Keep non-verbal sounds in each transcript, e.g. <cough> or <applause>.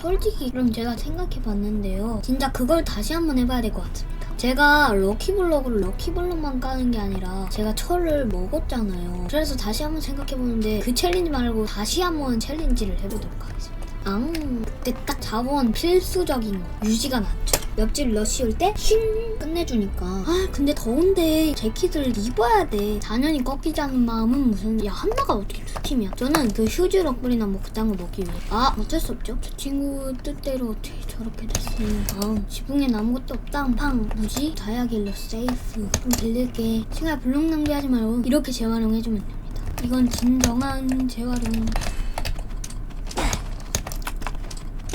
솔직히 그럼 제가 생각해 봤는데요. 진짜 그걸 다시 한번 해봐야 될 것 같습니다. 제가 럭키블럭을 럭키블럭만 까는 게 아니라 제가 철을 먹었잖아요. 그래서 다시 한번 생각해 보는데 그 챌린지 말고 다시 한번 챌린지를 해보도록 하겠습니다. 앙 그때 딱 자본 필수적인 거 유지가 낫죠. 옆집 러시 올때쉥 끝내주니까. 아 근데 더운데 재킷을 입어야 돼. 당연히 꺾이지 않는 마음은 무슨 야 한나가 어떻게 두 팀이야? 저는 그 휴즈 럭블이나 뭐 그딴 거 먹기 위해. 아 어쩔 수 없죠. 저 친구 뜻대로 어떻게 저렇게 됐으니 다음 지붕엔 아무것도 없다. 팡. 뭐지? 다이아길러 세이프 좀 빌릴게. 시간 블록 낭비하지 말고 이렇게 재활용해주면 됩니다. 이건 진정한 재활용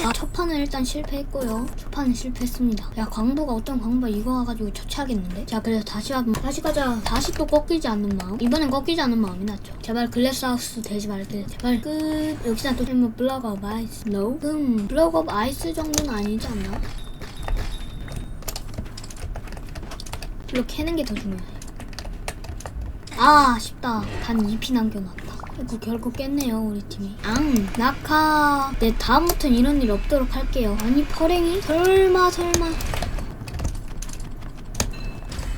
아, 첫 판은 일단 실패했고요. 첫 판은 실패했습니다. 야, 광도가 어떤 광도가 이거 와가지고 처치하겠는데? 자, 그래서 다시 한번 다시 가자. 다시 또 꺾이지 않는 마음. 이번엔 꺾이지 않는 마음이 낫죠. 제발 글래스하우스 되지 말게. 제발 끝. 역시나 또뭐 블럭 오브 아이스. No? 음, 블럭 오브 아이스 정도는 아니지 않나? 블럭 캐는 게 더 중요해. 아, 아쉽다. 단 2피 남겨놨다. 그리고 결국 깼네요, 우리 팀이. 앙, 낙하. 네, 다음부터는 이런 일 없도록 할게요. 아니, 퍼랭이? 설마, 설마.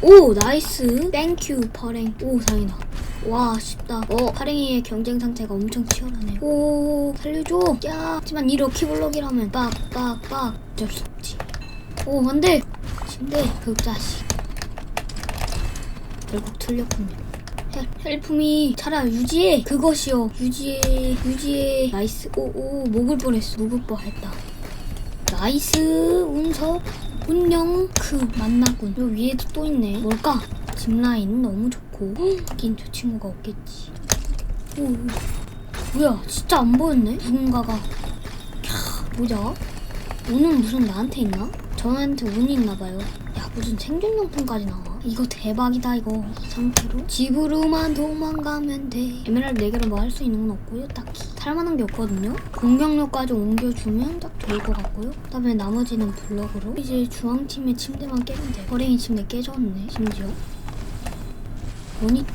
오, 나이스. 땡큐, 퍼랭. 오, 다행이다. 와, 아쉽다. 어, 파랭이의 경쟁 상태가 엄청 치열하네. 오, 살려줘. 야, 하지만 이 럭키블럭이라면 빡, 빡, 빡. 어쩔 수 없지. 오, 안 돼. 근데, 그 자식. 결국 틀렸군요. 헬- 헬프미 차라리 유지해. 그것이요. 유지해 유지해. 나이스. 오오 목을 뻔했어. 목을 뻔했다. 나이스. 운석. 운영. 그 만나군. 요 위에도 또 있네. 뭘까? 짚라인 너무 좋고. 하긴 저 친구가 없겠지. 오 뭐야 진짜 안 보였네? 누군가가. 캬 뭐야 운은 무슨 나한테 있나? 저한테 운이 있나봐요. 야 무슨 생존용품까지 나와 이거 대박이다 이거. 이 상태로. 집으로만 도망가면 돼. 에메랄드 4개로 뭐 할 수 있는 건 없고요 딱히. 살만한 게 없거든요. 공격력까지 옮겨주면 딱 좋을 것 같고요. 그 다음에 나머지는 블럭으로. 이제 중앙팀의 침대만 깨면 돼. 버랭이 침대 깨졌네 심지어. 뭐니?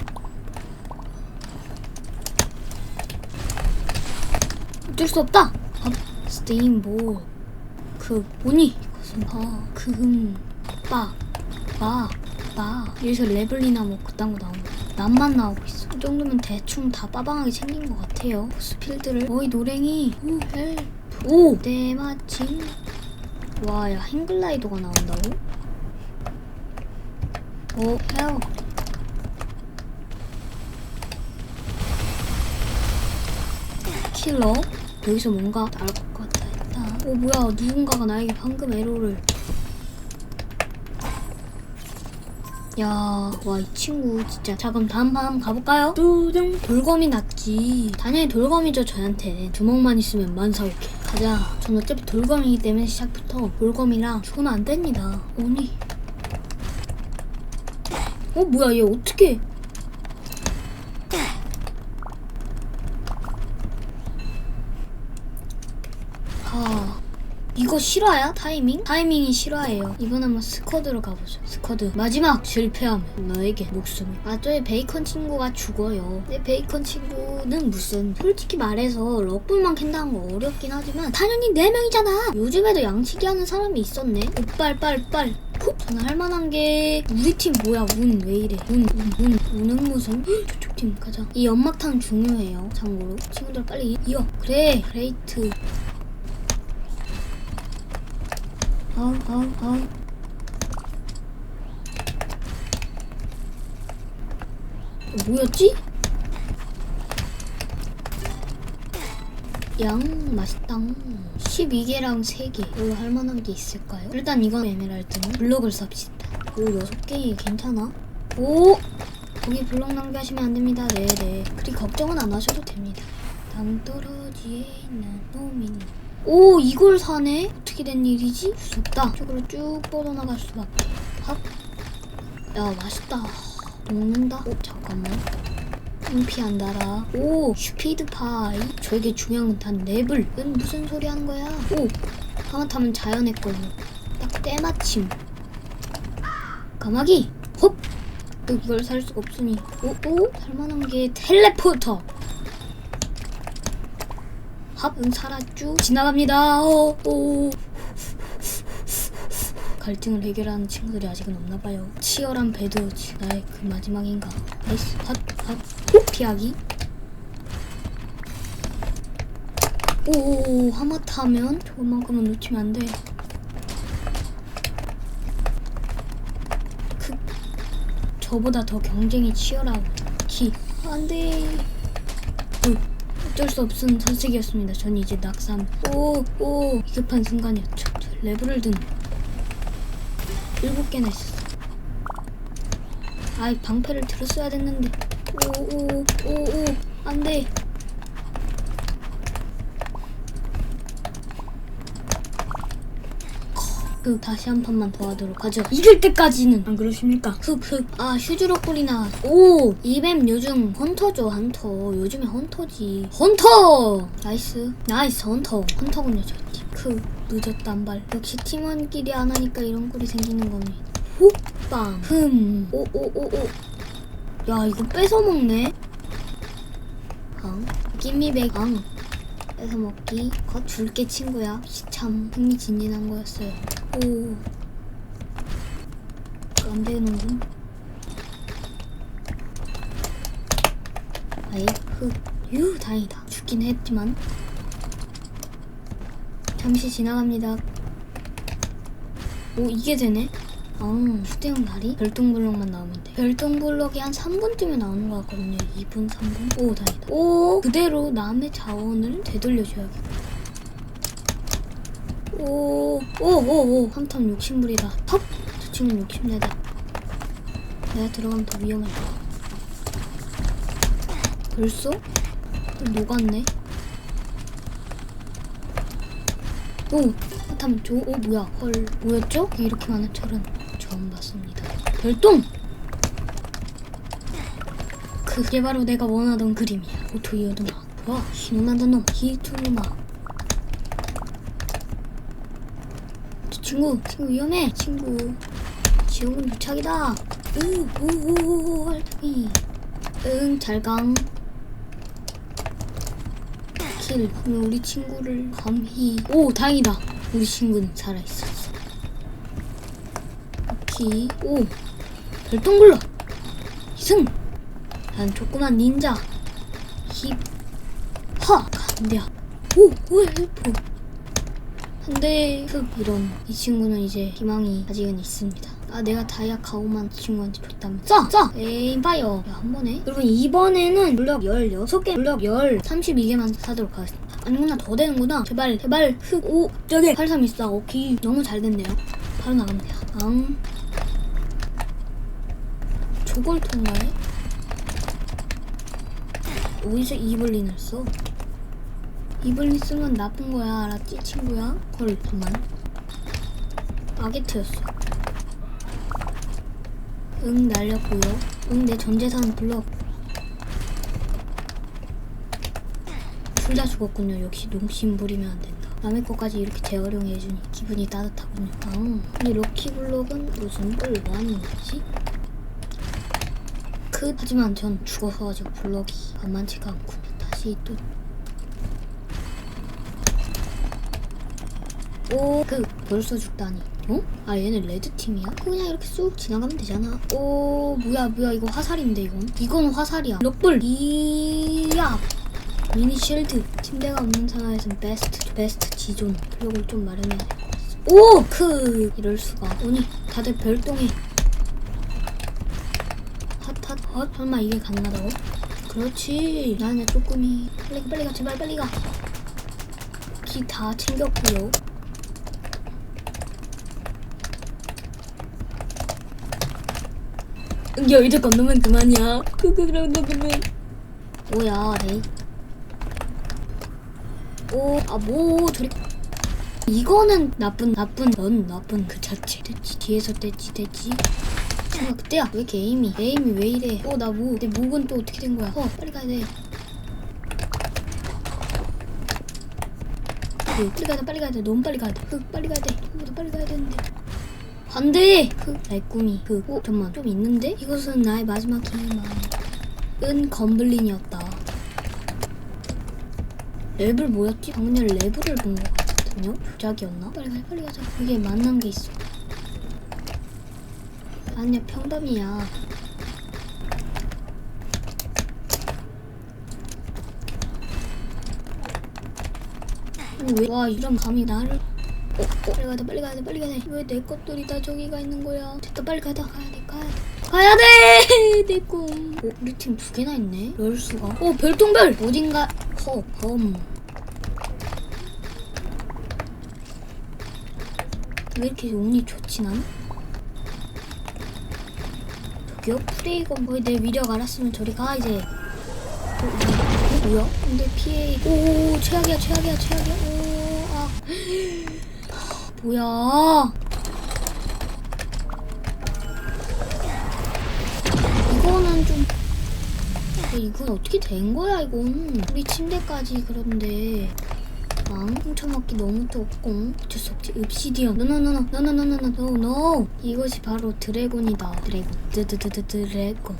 어쩔 수 없다! 아, 스테인볼 그 뭐니? 이것은. 아 그금 빠빠 나 여기서 레벨이나 뭐 그딴 거 나오는 남만 나오고 있어. 이 정도면 대충 다 빠방하게 생긴 것 같아요. 스필드를. 어이 노랭이. 오 헬프. 오! 때마침. 와 야 행글라이더가 나온다고? 오 헤어 킬러? 여기서 뭔가 나올 것 같다 했다. 오 뭐야. 누군가가 나에게 방금 에로를 야, 와, 이 친구 진짜. 자, 그럼 다음 판 한번 가볼까요? 뚜둥. 돌검이 낫지. 당연히 돌검이죠, 저한테. 주먹만 있으면 만사오케. 가자. 전 어차피 돌검이기 때문에 시작부터 돌검이랑 죽으면 안 됩니다. 오니. 어, 뭐야, 얘 어떻게. 아. 이거 실화야? 타이밍? 타이밍이 실화예요. 이번 한번 스쿼드로 가보죠. 스쿼드. 마지막 실패하면 너에게 목숨이. 아, 저의 베이컨 친구가 죽어요. 내 베이컨 친구는 무슨 솔직히 말해서 럭블만 캔다는 거 어렵긴 하지만 당연히 4명이잖아. 요즘에도 양치기 하는 사람이 있었네. 오빨빨빨. 푹! 저는 할 만한 게 우리 팀 뭐야 운 왜 이래 운 운운 운은 무슨 헉, 저쪽 팀 가자 이 연막탄 중요해요 참고로 친구들 빨리 이어 그래 그레이트 아우 아우 어, 뭐였지? 양 맛있다 12개랑 3개. 이거 할만한 게 있을까요? 일단 이건 에메랄드는 블록을 삽시다. 오 6개? 괜찮아? 오! 거기 블록 낭비하시면 안 됩니다. 네네. 그리 걱정은 안 하셔도 됩니다. 땅떨어지에 있는 놈이 오 이걸 사네? 어떻게 된 일이지? 무섭다 이쪽으로 쭉 뻗어나갈 수밖에 밥? 야 맛있다 먹는다? 오 잠깐만 인피 안 달아 오 슈피드 파이 저에게 중요한 건 단 랩을 무슨 소리 하는 거야 오 하마터면 걸로 딱 때마침 까마귀 헙또 이걸 살 수가 없으니 오? 오? 살만한 게 텔레포터 합응 살았죠 지나갑니다. 어, 오. 갈등을 해결하는 친구들이 아직은 없나 봐요. 치열한 배드워치 나의 그 마지막인가. 나이스 핫핫. 피하기? 오 하마터면 저만큼은 놓치면 안돼. 그 저보다 더 경쟁이 치열하고 키 안돼. 어, 어쩔 수 없은 선택이었습니다. 전 이제 낙삼 오오 비급한 순간이었죠. 저 레벨을 든 일곱 개나 있었어 아이 방패를 들었어야 됐는데. 오 오 오 오 안 돼 그 다시 한 판만 더 하도록 하죠. 이길 때까지는. 안 그러십니까? 흑흑 아 휴즈럭불이나. 오! 이뱀 요즘 헌터죠 헌터. 요즘에 헌터지. 헌터! 나이스. 나이스 헌터. 헌터군요 저 팀 크. 늦었다 한발. 역시 팀원끼리 안 하니까 이런 꼴이 생기는 거네. 호빵. 흠. 오오오오. 야 이거 뺏어 먹네. 앙. 김미백 앙. 뺏어 먹기. 거 줄게 친구야. 역시 참. 흥미진진한 거였어요 오. 안 되는군. 아예 흑. 휴, 다행이다. 죽긴 했지만. 잠시 지나갑니다. 오, 이게 되네? 아, 휴대용 다리? 별똥블럭만 나오면 돼. 별똥블럭이 한 3분쯤에 나오는 것 같거든요. 2분, 3분? 오, 다행이다. 오, 그대로 남의 자원을 되돌려줘야겠다. 오, 오, 오, 오. 한탄 욕심부리다. 턱! 저 친구는 욕심내다. 내가 들어가면 더 위험할 거야. 벌써? 녹았네. 오! 한탄 조, 오, 뭐야. 헐, 뭐였죠? 이렇게 많은 철은 처음 봤습니다. 별똥! 그게 바로 내가 원하던 그림이야. 오토 이어도마. 와, 신나던 놈. 히투마. 저 친구, 친구 위험해. 친구. 지옥은 도착이다. 으오오오오 활동이. 응, 잘강. 킬. 우리 친구를 감히. 오, 다행이다. 우리 친구는 살아있었어. 오케이. 오, 별똥굴러. 이승. 난 조그만 닌자. 힙. 하. 간대야. 오, 오, 헬프. 근데 흑 이런 이 친구는 이제 희망이 아직은 있습니다. 아 내가 다이아 가오만 이 친구한테 줬다면 쏴! 쏴! 에임파이어 야 한 번에 여러분 이번에는 물력 16개 물력 10 32개만 사도록 하겠습니다 아니구나 더 되는구나 제발 제발 흑오 저기 8324 오케이 너무 잘 됐네요 바로 돼요 앙 저걸 통과해? 어디서 이블린을 써? 이블린 쓰면 나쁜 거야 알았지 친구야? 헐 잠만. 아게트였어. 응 날렸고요. 응 내 전재산 블럭 둘다 죽었군요. 역시 농심 부리면 안 된다. 남의 것까지 이렇게 재활용해 주니 기분이 따뜻하군요. 아 근데 럭키 블럭은 무슨 꿀원이지? 그 하지만 전 죽어서 블럭이 만만치가 않군요 다시 또 오, 그 벌써 죽다니. 어? 아 얘는 레드 팀이야? 그냥 이렇게 쑥 지나가면 되잖아. 오, 뭐야 뭐야 이거 화살인데 이건? 이건 화살이야. 럭블 이야. 미니 쉴드. 침대가 없는 상황에선 베스트 베스트 지존 블록을 좀 마련해야 될 것 같아. 오, 크 이럴 수가. 아니 다들 별똥해. 핫핫 헛 설마 이게 가능하다고? 그렇지. 나는 조금이 빨리 빨리 가 제발 빨리 가. 기 다 챙겼고요. 야 이제 건너면 그만이야. 그그 그럼 너 그러면 뭐야 레이? 오아뭐 저리. 이거는 나쁜 나쁜 넌 나쁜 그 자체. 됐지 뒤에서 됐지 됐지. 잠깐 그때야. 왜 이렇게 에임이? 에임이 왜 이래? 어나뭐내 목은 또 어떻게 된 거야? 어 빨리 가야 돼. 그, 빨리 가야 돼 빨리 가야 돼. 너무 빨리 가야 돼그 빨리 가야 돼. 빨리 가야 되는데 안돼 그 나의 꿈이 그 어, 잠만 좀 있는데 이것은 나의 마지막 희망 은 검블린이었다 랩을 뭐였지? 방금 전에 랩을 본 것 같거든요? 조작이었나? 빨리 가자 빨리 가자 이게 만난 게 있어 아니야 평범이야 아니 왜? 와 이런 감이 나를 어, 어, 빨리 가자 빨리 가자 빨리 가자 왜 내 것들이 다 저기가 있는 거야 됐다 빨리 가자 가야 돼 가야 돼 가야 돼! <laughs> 내 꿈. 어, 우리 팀 두 개나 있네? 럴 수가. 어, 별똥별! 어딘가, 허, 범. 왜 이렇게 운이 좋지, 난? 저기요? 프레이건 뭐내 위력 알았으면 저리 가, 이제. 어, 뭐야? 근데 피해. 오, 최악이야, 최악이야, 최악이야. 오, 아. 뭐야. 이거는 좀 야, 이건 어떻게 된 거야 이건? 우리 침대까지 그런데. 망 훔쳐먹기 너무 좁고. 어쩔 수 없지. 읍시디언 노노노노 노노노노노 노노 이것이 바로 드래곤이다. 드래곤. 드드드드 드래곤.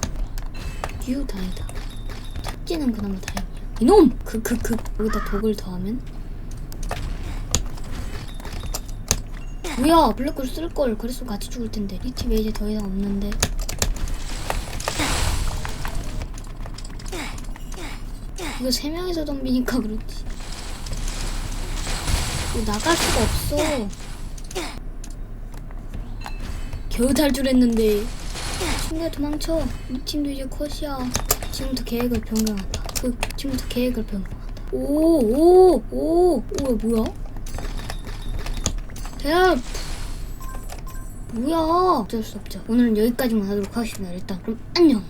휴 다행이다. 찾기는 그나마 다행이야. 이놈! 크크크 여기다 독을 더하면 뭐야 블랙홀 쓸걸 그랬으면 같이 죽을 텐데 이 팀에 이제 더 이상 없는데 이거 세 명이서 덤비니까 그렇지. 이거 나갈 수가 없어. 겨우 탈출했는데. 친구야 도망쳐. 우리 팀도 이제 컷이야. 지금부터 계획을 변경한다. 그 지금부터 계획을 변경한다. 오, 오, 오, 오, 뭐야? 대답. 뭐야? 어쩔 수 없죠. 오늘은 여기까지만 하도록 하겠습니다. 일단 그럼 안녕.